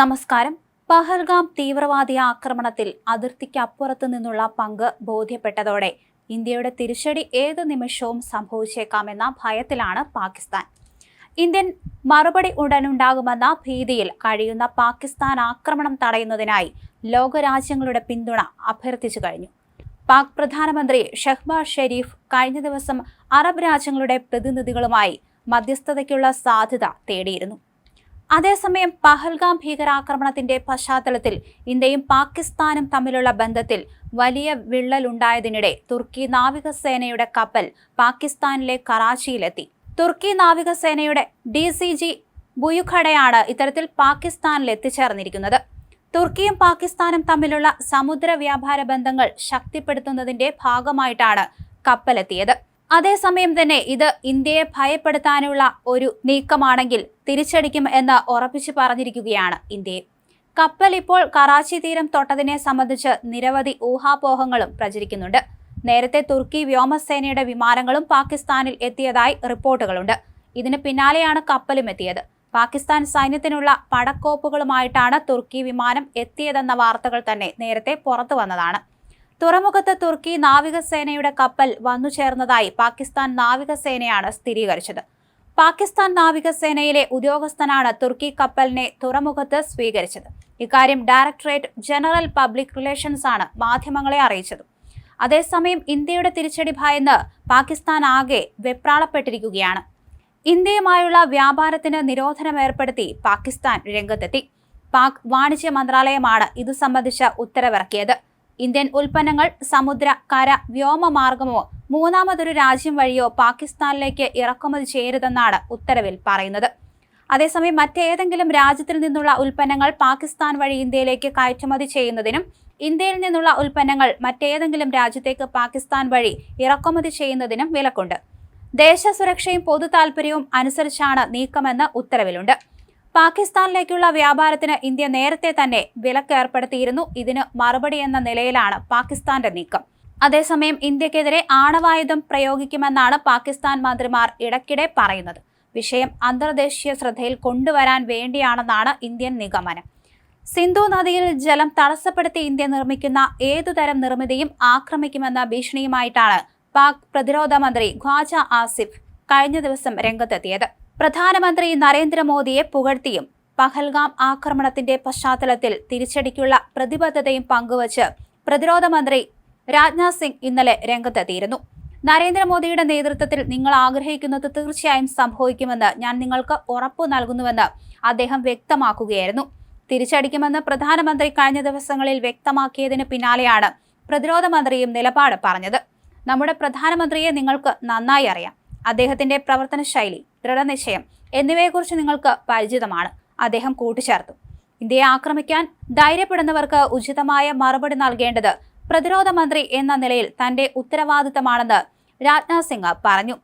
നമസ്കാരം. പഹൽഗാം തീവ്രവാദി ആക്രമണത്തിൽ അതിർത്തിക്കപ്പുറത്ത് നിന്നുള്ള പങ്ക് ബോധ്യപ്പെട്ടതോടെ ഇന്ത്യയുടെ തിരിച്ചടി ഏത് നിമിഷവും സംഭവിച്ചേക്കാമെന്ന ഭയത്തിലാണ് പാകിസ്ഥാൻ. ഇന്ത്യൻ മറുപടി ഉടനുണ്ടാകുമെന്ന ഭീതിയിൽ കഴിയുന്ന പാകിസ്ഥാൻ ആക്രമണം തടയുന്നതിനായി ലോകരാജ്യങ്ങളുടെ പിന്തുണ അഭ്യർത്ഥിച്ചു കഴിഞ്ഞു. പാക് പ്രധാനമന്ത്രി ഷഹ്ബാസ് ഷെരീഫ് കഴിഞ്ഞ ദിവസം അറബ് രാജ്യങ്ങളുടെ പ്രതിനിധികളുമായി മധ്യസ്ഥതയ്ക്കുള്ള സാധ്യത തേടിയിരുന്നു. അതേസമയം പഹൽഗാം ഭീകരാക്രമണത്തിന്റെ പശ്ചാത്തലത്തിൽ ഇന്ത്യയും പാകിസ്ഥാനും തമ്മിലുള്ള ബന്ധത്തിൽ വലിയ വിള്ളലുണ്ടായതിനിടെ തുർക്കി നാവികസേനയുടെ കപ്പൽ പാകിസ്ഥാനിലെ കറാച്ചിയിലെത്തി. തുർക്കി നാവികസേനയുടെ ഡി സി ജി ബുയുഖടയാണ് ഇത്തരത്തിൽ പാകിസ്ഥാനിൽ എത്തിച്ചേർന്നിരിക്കുന്നത്. തുർക്കിയും പാകിസ്ഥാനും തമ്മിലുള്ള സമുദ്ര വ്യാപാര ബന്ധങ്ങൾ ശക്തിപ്പെടുത്തുന്നതിന്റെ ഭാഗമായിട്ടാണ് കപ്പലെത്തിയത്. അതേസമയം തന്നെ ഇത് ഇന്ത്യയെ ഭയപ്പെടുത്താനുള്ള ഒരു നീക്കമാണെങ്കിൽ തിരിച്ചടിക്കും എന്ന് ഉറപ്പിച്ചു പറഞ്ഞിരിക്കുകയാണ് ഇന്ത്യയെ. കപ്പൽ ഇപ്പോൾ കറാച്ചി തീരം തൊട്ടതിനെ സംബന്ധിച്ച് നിരവധി ഊഹാപോഹങ്ങളും പ്രചരിക്കുന്നുണ്ട്. നേരത്തെ തുർക്കി വ്യോമസേനയുടെ വിമാനങ്ങളും പാകിസ്ഥാനിൽ എത്തിയതായി റിപ്പോർട്ടുകളുണ്ട്. ഇതിന് പിന്നാലെയാണ് കപ്പലും എത്തിയത്. പാകിസ്ഥാൻ സൈന്യത്തിനുള്ള പടക്കോപ്പുകളുമായിട്ടാണ് തുർക്കി വിമാനം എത്തിയതെന്ന വാർത്തകൾ തന്നെ നേരത്തെ പുറത്തു വന്നതാണ്. തുറമുഖത്ത് തുർക്കി നാവികസേനയുടെ കപ്പൽ വന്നു ചേർന്നതായി പാകിസ്ഥാൻ നാവികസേനയാണ് സ്ഥിരീകരിച്ചത്. പാകിസ്ഥാൻ നാവികസേനയിലെ ഉദ്യോഗസ്ഥനാണ് തുർക്കി കപ്പലിനെ തുറമുഖത്ത് സ്വീകരിച്ചത്. ഇക്കാര്യം ഡയറക്ടറേറ്റ് ജനറൽ പബ്ലിക് റിലേഷൻസ് ആണ് മാധ്യമങ്ങളെ അറിയിച്ചത്. അതേസമയം ഇന്ത്യയുടെ തിരിച്ചടി ഭയന്ന് പാകിസ്ഥാൻ ആകെ വെപ്രാളപ്പെട്ടിരിക്കുകയാണ്. ഇന്ത്യയുമായുള്ള വ്യാപാരത്തിന് നിരോധനം ഏർപ്പെടുത്തി പാകിസ്ഥാൻ രംഗത്തെത്തി. പാക് വാണിജ്യ മന്ത്രാലയമാണ് ഇതു സംബന്ധിച്ച ഉത്തരവിറക്കിയത്. ഇന്ത്യൻ ഉൽപ്പന്നങ്ങൾ സമുദ്ര കര വ്യോമ മാർഗമോ മൂന്നാമതൊരു രാജ്യം വഴിയോ പാകിസ്ഥാനിലേക്ക് ഇറക്കുമതി ചെയ്യരുതെന്നാണ് ഉത്തരവിൽ പറയുന്നത്. അതേസമയം മറ്റേതെങ്കിലും രാജ്യത്തിൽ നിന്നുള്ള ഉൽപ്പന്നങ്ങൾ പാകിസ്ഥാൻ വഴി ഇന്ത്യയിലേക്ക് കയറ്റുമതി ചെയ്യുന്നതിനും ഇന്ത്യയിൽ നിന്നുള്ള ഉൽപ്പന്നങ്ങൾ മറ്റേതെങ്കിലും രാജ്യത്തേക്ക് പാകിസ്ഥാൻ വഴി ഇറക്കുമതി ചെയ്യുന്നതിനും വിലക്കുണ്ട്. ദേശസുരക്ഷയും പൊതു താൽപര്യവും അനുസരിച്ചാണ് നീക്കമെന്ന് ഉത്തരവിലുണ്ട്. പാകിസ്ഥാനിലേക്കുള്ള വ്യാപാരത്തിന് ഇന്ത്യ നേരത്തെ തന്നെ വിലക്ക് ഏർപ്പെടുത്തിയിരുന്നു. ഇതിന് മറുപടി എന്ന നിലയിലാണ് പാകിസ്ഥാന്റെ നീക്കം. അതേസമയം ഇന്ത്യക്കെതിരെ ആണവായുധം പ്രയോഗിക്കുമെന്നാണ് പാകിസ്ഥാൻ മന്ത്രിമാർ ഇടയ്ക്കിടെ പറയുന്നത്. വിഷയം അന്തർദേശീയ ശ്രദ്ധയിൽ കൊണ്ടുവരാൻ വേണ്ടിയാണെന്നാണ് ഇന്ത്യൻ നിഗമനം. സിന്ധു നദിയിൽ ജലം തടസ്സപ്പെടുത്തി ഇന്ത്യ നിർമ്മിക്കുന്ന ഏതുതരം നിർമ്മിതിയും ആക്രമിക്കുമെന്ന ഭീഷണിയുമായിട്ടാണ് പാക് പ്രതിരോധ മന്ത്രി ഖ്വാജ ആസിഫ് കഴിഞ്ഞ ദിവസം രംഗത്തെത്തിയത്. പ്രധാനമന്ത്രി നരേന്ദ്രമോദിയെ പുകഴ്ത്തിയും പഹൽഗാം ആക്രമണത്തിന്റെ പശ്ചാത്തലത്തിൽ തിരിച്ചടിക്കുള്ള പ്രതിബദ്ധതയും പങ്കുവച്ച് പ്രതിരോധ മന്ത്രി രാജ്നാഥ് സിംഗ് ഇന്നലെ രംഗത്തെത്തിയിരുന്നു. നരേന്ദ്രമോദിയുടെ നേതൃത്വത്തിൽ നിങ്ങൾ ആഗ്രഹിക്കുന്നത് തീർച്ചയായും സംഭവിക്കുമെന്ന് ഞാൻ നിങ്ങൾക്ക് ഉറപ്പു നൽകുന്നുവെന്ന് അദ്ദേഹം വ്യക്തമാക്കുകയായിരുന്നു. തിരിച്ചടിക്കുമെന്ന് പ്രധാനമന്ത്രി കഴിഞ്ഞ ദിവസങ്ങളിൽ വ്യക്തമാക്കിയതിന് പിന്നാലെയാണ് പ്രതിരോധ മന്ത്രിയും നിലപാട് പറഞ്ഞത്. നമ്മുടെ പ്രധാനമന്ത്രിയെ നിങ്ങൾക്ക് നന്നായി അറിയാം. അദ്ദേഹത്തിന്റെ പ്രവർത്തന ശൈലി ദൃഢനിശ്ചയം എന്നിവയെക്കുറിച്ച് നിങ്ങൾക്ക് പരിചിതമാണ്. അദ്ദേഹം കൂട്ടിച്ചേർത്തു. ഇന്ത്യയെ ആക്രമിക്കാൻ ധൈര്യപ്പെടുന്നവർക്ക് ഉചിതമായ മറുപടി നൽകേണ്ടത് പ്രതിരോധ മന്ത്രി എന്ന നിലയിൽ തന്റെ ഉത്തരവാദിത്തമാണെന്ന് രാജ്നാഥ് സിംഗ് പറഞ്ഞു.